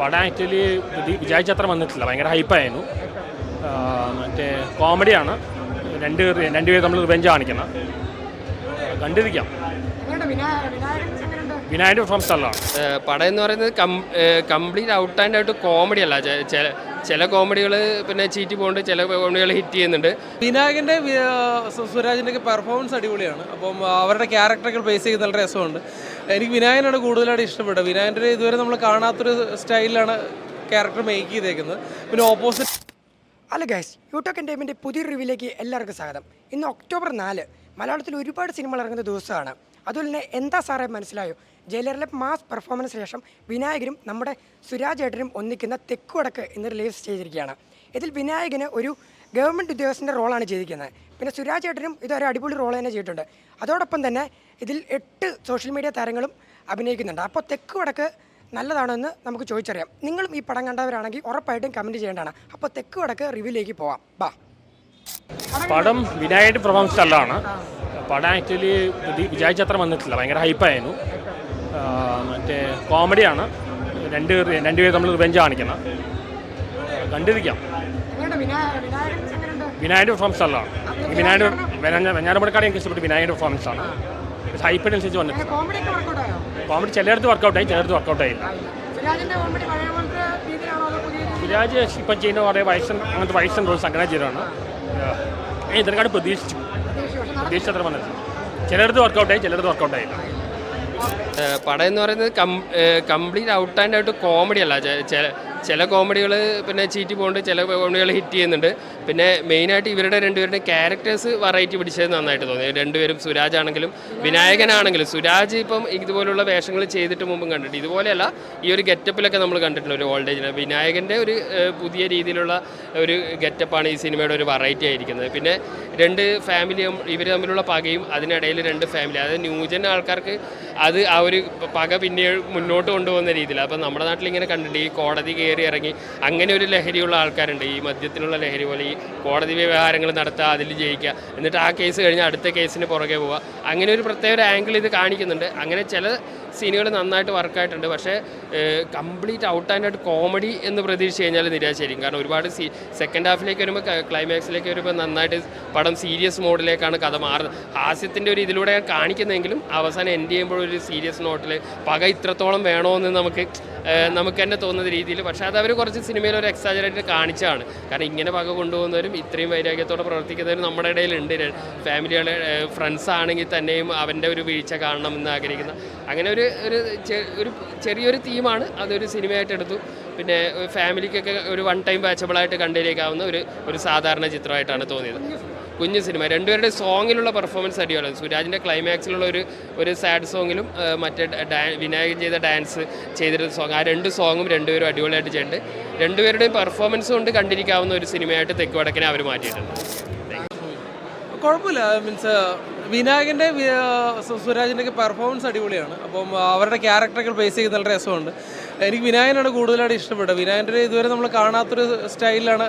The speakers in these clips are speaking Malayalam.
പടം ആക്ച്വലി വിചാരിച്ചത്ര വന്നിട്ടില്ല. ഭയങ്കര ഹൈപ്പായിരുന്നു. മറ്റേ കോമഡിയാണ്. രണ്ട് രണ്ടുപേർ നമ്മൾ റിവെഞ്ച് കാണിക്കണം കണ്ടിരിക്കാം. വിനായകന്റെ ഫ്രം സ്ഥലമാണ് പടം എന്ന് പറയുന്നത് complete out and out comedy അല്ല. ചെ- ചെ- ചില കോമഡികൾ പിന്നെ ചീറ്റി പോകുന്നുണ്ട് ചില കോമഡികൾ ഹിറ്റ് ചെയ്യുന്നുണ്ട്. വിനായകന്റെ സുരാജിന്റെ ഒക്കെ പെർഫോമൻസ് അടിപൊളിയാണ്. അപ്പം അവരുടെ ക്യാരക്ടറൊക്കെ ബേസ് ചെയ്ത് നല്ല രസമുണ്ട്. എനിക്ക് വിനായകനാണ് കൂടുതലായിട്ട് ഇഷ്ടപ്പെട്ടത്. വിനായകന്റെ ഇതുവരെ നമ്മൾ കാണാത്തൊരു സ്റ്റൈലിലാണ് ക്യാരക്ടർ മേക്ക് ചെയ്തേക്കുന്നത്. പിന്നെ opposite hello guys you talk entertainment പുതിയ റിവ്യൂലേക്ക് എല്ലാവർക്കും സ്വാഗതം. ഇന്ന് ഒക്ടോബർ നാല് മലയാളത്തിൽ ഒരുപാട് സിനിമകൾ ഇറങ്ങുന്ന ദിവസമാണ്. അതുപോലെ തന്നെ എന്താ സാറേ മനസ്സിലായോ? ജയിലറിലെ മാസ് പെർഫോമൻസിന് ശേഷം വിനായകനും നമ്മുടെ സുരാജ് ഏട്ടനും ഒന്നിക്കുന്ന തെക്കുവടക്ക് ഇന്ന് റിലീസ് ചെയ്തിരിക്കുകയാണ്. ഇതിൽ വിനായകന് ഒരു ഗവൺമെന്റ് ഉദ്യോഗസ്ഥന്റെ റോളാണ് ചെയ്തിരിക്കുന്നത്. പിന്നെ സുരാജ് ഏട്ടനും ഇതൊരു അടിപൊളി റോൾ തന്നെ ചെയ്തിട്ടുണ്ട്. അതോടൊപ്പം തന്നെ ഇതിൽ എട്ട് സോഷ്യൽ മീഡിയ താരങ്ങളും അഭിനയിക്കുന്നുണ്ട്. അപ്പോൾ തെക്കുവടക്ക് നല്ലതാണെന്ന് നമുക്ക് ചോദിച്ചറിയാം. നിങ്ങളും ഈ പടം കണ്ടവരാണെങ്കിൽ ഉറപ്പായിട്ടും കമന്റ് ചെയ്യേണ്ടതാണ്. അപ്പോൾ തെക്ക് വടക്ക് റിവ്യൂലേക്ക് പോവാം. ബാ. പടം വിനായകന്റെ പെർഫോമൻസ് നല്ലതാണ്. പടം ആക്ച്വലി വിചാരിച്ചത്ര വന്നിട്ടില്ല. ഭയങ്കര ഹൈപ്പായിരുന്നു. മറ്റേ കോമഡിയാണ്. രണ്ട് രണ്ടുപേരും നമ്മൾ റിവെഞ്ച് കാണിക്കുന്നത് കണ്ടിരിക്കാം. വിനായകന്റെ പെർഫോമൻസ് നല്ലതാണ്. വിനായകന്റെ വെഞ്ഞാറമ്പടക്കാട് എനിക്ക് ഇഷ്ടപ്പെട്ടു വിനായകന്റെ പെർഫോമൻസ് ആണ്. ഹൈപ്പിനനുസരിച്ച് വന്നിട്ടുണ്ട്. കോമഡി ചിലയിടത്ത് വർക്കൗട്ടായി ചിലയിടത്ത് വർക്കൗട്ടായില്ല സുരാജ് ഇപ്പം ചെയ്യുന്ന കുറേ വയസ്സൻ അങ്ങനത്തെ വയസ്സൻ റോൾസ് അങ്ങനെ ചെയ്തതാണ്. ഞാൻ ഇതിനെക്കാട് പ്രതീക്ഷിച്ചു. പ്രതീക്ഷിച്ചത്ര വന്നത് ചിലടത്ത് വർക്കൗട്ടായി ചിലടത്ത് വർക്കൗട്ടായില്ല പടം എന്ന് പറയുന്നത് complete out and out comedy അല്ല. ചില കോമഡികൾ പിന്നെ ചീറ്റി പോകുന്നുണ്ട് ചില കോമഡികൾ ഹിറ്റ് ചെയ്യുന്നുണ്ട്. പിന്നെ മെയിനായിട്ട് ഇവരുടെ രണ്ടുപേരുടെ ക്യാരക്ടേഴ്സ് വെറൈറ്റി പിടിച്ചത് നന്നായിട്ട് തോന്നി. രണ്ടുപേരും സുരാജ് ആണെങ്കിലും വിനായകനാണെങ്കിലും സുരാജ് ഇപ്പം ഇതുപോലുള്ള വേഷങ്ങൾ ചെയ്തിട്ട് മുമ്പും കണ്ടിട്ട് ഇതുപോലെയല്ല ഈ ഒരു ഗെറ്റപ്പിലൊക്കെ നമ്മൾ കണ്ടിട്ടുണ്ട് ഒരു ഓൾഡ് ഏജിന് വിനായകന്റെ ഒരു പുതിയ രീതിയിലുള്ള ഒരു ഗെറ്റപ്പാണ് ഈ സിനിമയുടെ ഒരു വെറൈറ്റി ആയിരിക്കുന്നത്. പിന്നെ രണ്ട് ഫാമിലിയും ഇവർ തമ്മിലുള്ള പകയും അതിനിടയിൽ രണ്ട് ഫാമിലി. അതായത് ന്യൂജൻ ആൾക്കാർക്ക് അത് ആ ഒരു പക പിന്നെ മുന്നോട്ട് കൊണ്ടുപോകുന്ന രീതിയിൽ അപ്പം നമ്മുടെ നാട്ടിൽ ഇങ്ങനെ കണ്ടിട്ടുണ്ട് ഈ കോടതി കയറി ഇറങ്ങി അങ്ങനെ ഒരു ലഹരിയുള്ള ആൾക്കാരുണ്ട്. ഈ മദ്യത്തിനുള്ള ലഹരി പോലെ ഈ കോടതി വ്യവഹാരങ്ങൾ നടത്തുക അതിൽ ജയിക്കുക എന്നിട്ട് ആ കേസ് കഴിഞ്ഞ് അടുത്ത കേസിന് പുറകെ പോവുക അങ്ങനെ ഒരു പ്രത്യേക ഒരു ആംഗിൾ ഇത് കാണിക്കുന്നുണ്ട്. അങ്ങനെ ചില സീനുകൾ നന്നായിട്ട് വർക്കായിട്ടുണ്ട്. പക്ഷേ complete out and out comedy എന്ന് പ്രതീക്ഷിച്ച് കഴിഞ്ഞാൽ നിരാശയായിരിക്കും. കാരണം ഒരുപാട് സീ സെക്കൻഡ് ഹാഫിലേക്ക് വരുമ്പോൾ ക്ലൈമാക്സിലേക്ക് വരുമ്പോൾ നന്നായിട്ട് പടം സീരിയസ് മോഡിലേക്കാണ് കഥ മാറുന്നത്. ഹാസ്യത്തിന്റെ ഒരു ഇതിലൂടെ കാണിക്കുന്നതെങ്കിലും അവസാനം എൻഡ് ചെയ്യുമ്പോൾ ഒരു സീരിയസ് നോട്ടിൽ പക ഇത്രത്തോളം വേണമെന്ന് നമുക്ക് നമുക്ക് തന്നെ തോന്നുന്ന രീതിയിൽ. പക്ഷേ അത് അവർ കുറച്ച് സിനിമയിൽ ഒരു എക്സാജറേറ്റ് കാണിച്ചതാണ്. കാരണം ഇങ്ങനെ പക കൊണ്ടുപോകുന്നവരും ഇത്രയും വൈരാഗ്യത്തോടെ പ്രവർത്തിക്കുന്നവരും നമ്മുടെ ഇടയിലുണ്ട് ഫാമിലികളെ ഫ്രണ്ട്സ് ആണെങ്കിൽ തന്നെയും അവന്റെ ഒരു വീഴ്ച കാണണം എന്ന് ആഗ്രഹിക്കുന്ന. അങ്ങനെ ഒരു ഒരു ഒരു ചെറിയൊരു തീമാണ് അതൊരു സിനിമയായിട്ട് എടുത്തു. പിന്നെ ഫാമിലിക്കൊക്കെ ഒരു വൺ ടൈം വാച്ചബിളായിട്ട് കണ്ടിരിക്കാവുന്ന ഒരു ഒരു സാധാരണ ചിത്രമായിട്ടാണ് തോന്നിയത്. കുഞ്ഞു സിനിമ. രണ്ടുപേരുടെ സോങ്ങിലുള്ള പെർഫോമൻസ് അടിപൊളിയാണ്. സുരാജിന്റെ ക്ലൈമാക്സിലുള്ള ഒരു ഒരു സാഡ് സോങ്ങിലും മറ്റേ ഡാ വിനായകൻ ചെയ്ത ഡാൻസ് ചെയ്തിരുന്ന സോങ് ആ രണ്ട് സോങ്ങും രണ്ടുപേരും അടിപൊളിയായിട്ട് ചെയ്യേണ്ടത് രണ്ടുപേരുടെയും പെർഫോമൻസ് കൊണ്ട് കണ്ടിരിക്കാവുന്ന ഒരു സിനിമയായിട്ട് തെക്ക് വടക്കിനെ അവർ മാറ്റിയിട്ടുണ്ട്. കുഴപ്പമില്ല. മീൻസ് വിനായകന്റെ സുരാജിന്റെ ഒക്കെ പെർഫോമൻസ് അടിപൊളിയാണ്. അപ്പം അവരുടെ ക്യാരക്ടറൊക്കെ ബേസ് ചെയ്ത് നല്ല രസമുണ്ട്. എനിക്ക് വിനായകനാണ് കൂടുതലായിട്ട് ഇഷ്ടപ്പെട്ടത്. വിനായകന്റെ ഇതുവരെ നമ്മൾ കാണാത്തൊരു സ്റ്റൈലിലാണ്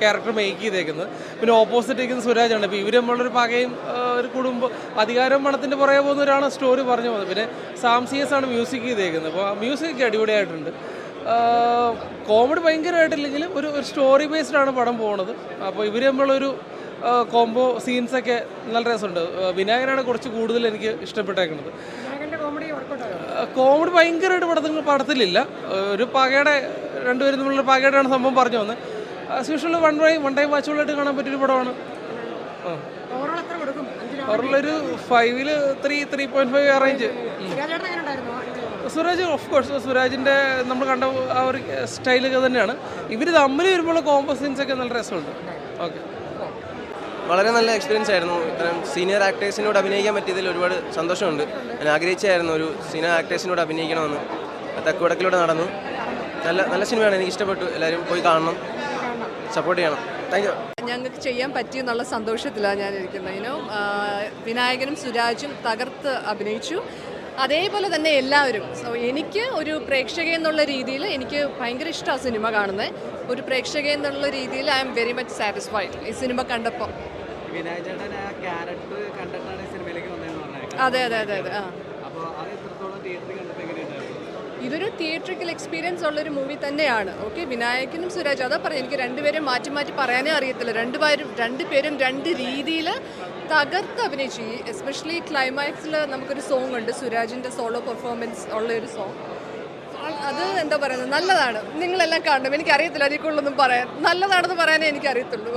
ക്യാരക്ടർ മേക്ക് ചെയ്തേക്കുന്നത്. പിന്നെ ഓപ്പോസിറ്റ് ഇരിക്കുന്ന സുരാജാണ്. ഇപ്പോൾ ഇവർ നമ്മളൊരു പകയും ഒരു കുടുംബം അധികാരം പണത്തിന്റെ പുറകെ പോകുന്നവരാണ് സ്റ്റോറി പറഞ്ഞു പോകുന്നത്. പിന്നെ സാംസിയസ് ആണ് മ്യൂസിക് ചെയ്തേക്കുന്നത്. അപ്പോൾ മ്യൂസിക് അടിപൊളിയായിട്ടുണ്ട്. കോമഡി ഭയങ്കരമായിട്ടില്ലെങ്കിലും ഒരു സ്റ്റോറി ബേസ്ഡാണ് പടം പോകുന്നത്. അപ്പോൾ ഇവർ നമ്മളൊരു കോംബോ സീൻസൊക്കെ നല്ല രസമുണ്ട്. വിനായകനാണ് കുറച്ച് കൂടുതൽ എനിക്ക് ഇഷ്ടപ്പെട്ടേക്കുന്നത്. കോമഡി ഭയങ്കരമായിട്ട് പടത്തിൽ പടത്തിലില്ല. ഒരു പകയുടെ രണ്ടുപേരും തമ്മിലുള്ള പകയുടെയാണ് സംഭവം പറഞ്ഞു വന്നത്. As usual one time one time വാച്ചുകളായിട്ട് കാണാൻ പറ്റിയൊരു പടമാണ്. ഓവറോളൊരു ഫൈവിൽ three three point five a range range Suraj of course സുരാജിന്റെ നമ്മൾ കണ്ട ആ ഒരു സ്റ്റൈലൊക്കെ തന്നെയാണ്. ഇവർ തമ്മിൽ വരുമ്പോൾ സീൻസ് ഒക്കെ നല്ല രസമുണ്ട്. ഓക്കെ വളരെ നല്ല എക്സ്പീരിയൻസ് ആയിരുന്നു. ഇത്തരം സീനിയർ ആക്ടേഴ്സിനോട് അഭിനയിക്കാൻ പറ്റിയതിൽ ഒരുപാട് സന്തോഷമുണ്ട്. ഞാൻ ആഗ്രഹിച്ചായിരുന്നു ഒരു സീനിയർ ആക്ടേഴ്സിനോട് അഭിനയിക്കണമെന്ന്. തെക്കുവടക്കിലൂടെ നടന്നു. നല്ല നല്ല സിനിമയാണ്. എനിക്ക് ഇഷ്ടപ്പെട്ടു. എല്ലാവരും പോയി കാണണം. സപ്പോർട്ട് ചെയ്യണം. താങ്ക് യു ഞങ്ങൾക്ക് ചെയ്യാൻ പറ്റിയെന്നുള്ള സന്തോഷത്തിലാണ് ഞാൻ ഇരിക്കുന്നത് ഇനോ വിനായകനും സുരാജും തകർത്ത് അഭിനയിച്ചു. അതേപോലെ തന്നെ എല്ലാവരും. സോ എനിക്ക് ഒരു പ്രേക്ഷക എന്നുള്ള രീതിയിൽ എനിക്ക് ഭയങ്കര ഇഷ്ടമാണ് സിനിമ കാണുന്നത് ഒരു പ്രേക്ഷക എന്നുള്ള രീതിയിൽ I M very much satisfied ഈ സിനിമ കണ്ടപ്പോൾ അതെ അതെ അതെ അതെ ആ. ഇതൊരു തിയേറ്ററിക്കൽ എക്സ്പീരിയൻസ് ഉള്ളൊരു മൂവി തന്നെയാണ്. ഓക്കെ വിനായകനും സുരാജ് അതാ പറഞ്ഞു എനിക്ക് രണ്ടുപേരും മാറ്റി മാറ്റി പറയാനേ അറിയത്തില്ല. രണ്ടുപേരും രണ്ടുപേരും രണ്ട് രീതിയിൽ തകർത്ത് അഭിനയിച്ചു ഈ എസ്പെഷ്യലി ക്ലൈമാക്സിൽ നമുക്കൊരു സോങ് ഉണ്ട് സുരാജിന്റെ സോളോ പെർഫോമൻസ് ഉള്ള ഒരു സോങ് അത് എന്താ പറയുന്നത്? നല്ലതാണ്. നിങ്ങളെല്ലാം കാണണം. എനിക്കറിയത്തില്ല അതിക്കുള്ളൊന്നും കൂടുതലൊന്നും പറയാൻ. നല്ലതാണെന്ന് പറയാനേ എനിക്കറിയത്തുള്ളൂ.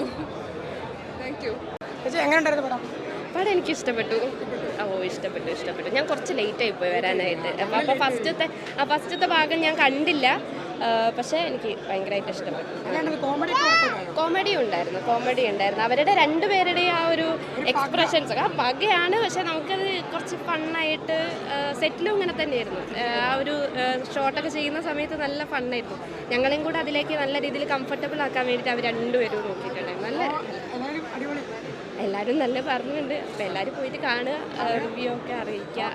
താങ്ക് യു പടം? പടം എനിക്ക് ഇഷ്ടപ്പെട്ടു. ഓ ഇഷ്ടപ്പെട്ടു ഇഷ്ടപ്പെട്ടു. ഞാൻ കുറച്ച് ലേറ്റ് ആയി പോയി വരാനായിട്ട്. അപ്പോൾ അപ്പോൾ ഫസ്റ്റത്തെ ആ ഫസ്റ്റത്തെ ഭാഗം ഞാൻ കണ്ടില്ല. പക്ഷേ എനിക്ക് ഭയങ്കരമായിട്ട് ഇഷ്ടപ്പെട്ടു കോമഡി കോമഡി ഉണ്ടായിരുന്നു കോമഡി ഉണ്ടായിരുന്നു. അവരുടെ രണ്ടുപേരുടെയും ആ ഒരു എക്സ്പ്രഷൻസ് ആ പകയാണ് പക്ഷെ നമുക്കത് കുറച്ച് ഫണ്ണായിട്ട് സെറ്റിലും ഇങ്ങനെ തന്നെയായിരുന്നു. ആ, ഒരു ഷോട്ടൊക്കെ ചെയ്യുന്ന സമയത്ത് നല്ല ഫണ്ണായിരുന്നു ഞങ്ങളെയും കൂടെ അതിലേക്ക് നല്ല രീതിയിൽ കംഫർട്ടബിൾ ആക്കാൻ വേണ്ടിയിട്ട് അവർ രണ്ടുപേരും നോക്കിയിട്ടുണ്ടായിരുന്നു. നല്ല എല്ലാവരും നല്ല പറഞ്ഞിട്ടുണ്ട് അപ്പോൾ എല്ലാവരും പോയിട്ട് കാണുക റിവ്യൂ ഒക്കെ അറിയിക്കുക.